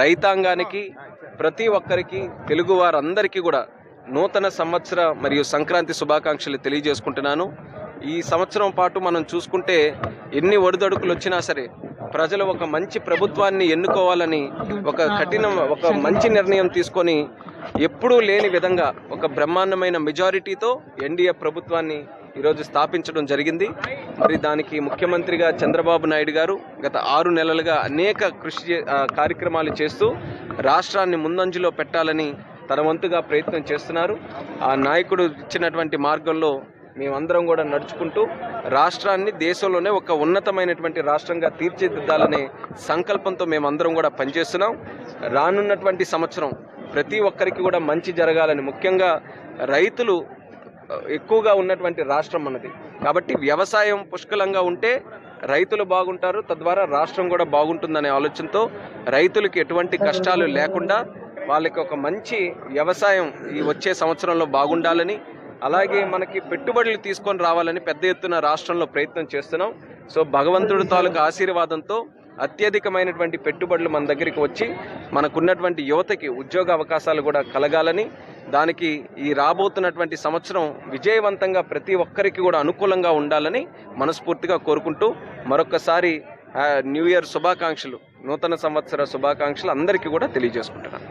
రైతాంగానికి ప్రతి ఒక్కరికి తెలుగు వారందరికీ కూడా నూతన సంవత్సర మరియు సంక్రాంతి శుభాకాంక్షలు తెలియజేసుకుంటున్నాను. ఈ సంవత్సరం పాటు మనం చూసుకుంటే ఎన్ని ఒడిదొడుకులు వచ్చినా సరే ప్రజలు ఒక మంచి ప్రభుత్వాన్ని ఎన్నుకోవాలని ఒక కఠిన ఒక మంచి నిర్ణయం తీసుకొని ఎప్పుడూ లేని విధంగా ఒక బ్రహ్మాండమైన మెజారిటీతో ఎన్డీఏ ప్రభుత్వాన్ని ఈరోజు స్థాపించడం జరిగింది. మరి దానికి ముఖ్యమంత్రిగా చంద్రబాబు నాయుడు గారు గత ఆరు నెలలుగా అనేక కృషి చే- కార్యక్రమాలు చేస్తూ రాష్ట్రాన్ని ముందంజలో పెట్టాలని తన వంతుగా ప్రయత్నం చేస్తున్నారు. ఆ నాయకుడు ఇచ్చినటువంటి మార్గంలో మేమందరం కూడా నడుచుకుంటూ రాష్ట్రాన్ని దేశంలోనే ఒక ఉన్నతమైనటువంటి రాష్ట్రంగా తీర్చిదిద్దాలనే సంకల్పంతో మేమందరం కూడా పనిచేస్తున్నాం. రానున్నటువంటి సంవత్సరం ప్రతి ఒక్కరికి కూడా మంచి జరగాలని ముఖ్యంగా రైతులు ఎక్కువగా ఉన్నటువంటి రాష్ట్రం మనది కాబట్టి వ్యవసాయం పుష్కలంగా ఉంటే రైతులు బాగుంటారు తద్వారా రాష్ట్రం కూడా బాగుంటుందనే ఆలోచనతో రైతులకు ఎటువంటి కష్టాలు లేకుండా వాళ్ళకి ఒక మంచి వ్యవసాయం ఈ వచ్చే సంవత్సరంలో బాగుండాలని అలాగే మనకి పెట్టుబడులు తీసుకొని రావాలని పెద్ద ఎత్తున రాష్ట్రంలో ప్రయత్నం చేస్తున్నాం. సో భగవంతుడు తాలూకు ఆశీర్వాదంతో అత్యధికమైనటువంటి పెట్టుబడులు మన దగ్గరికి వచ్చి మనకున్నటువంటి యువతకి ఉద్యోగ అవకాశాలు కూడా కలగాలని దానికి ఈ రాబోతున్నటువంటి సంవత్సరం విజయవంతంగా ప్రతి ఒక్కరికి కూడా అనుకూలంగా ఉండాలని మనస్ఫూర్తిగా కోరుకుంటూ మరొకసారి న్యూ ఇయర్ శుభాకాంక్షలు నూతన సంవత్సర శుభాకాంక్షలు అందరికీ కూడా తెలియజేసుకుంటున్నాను.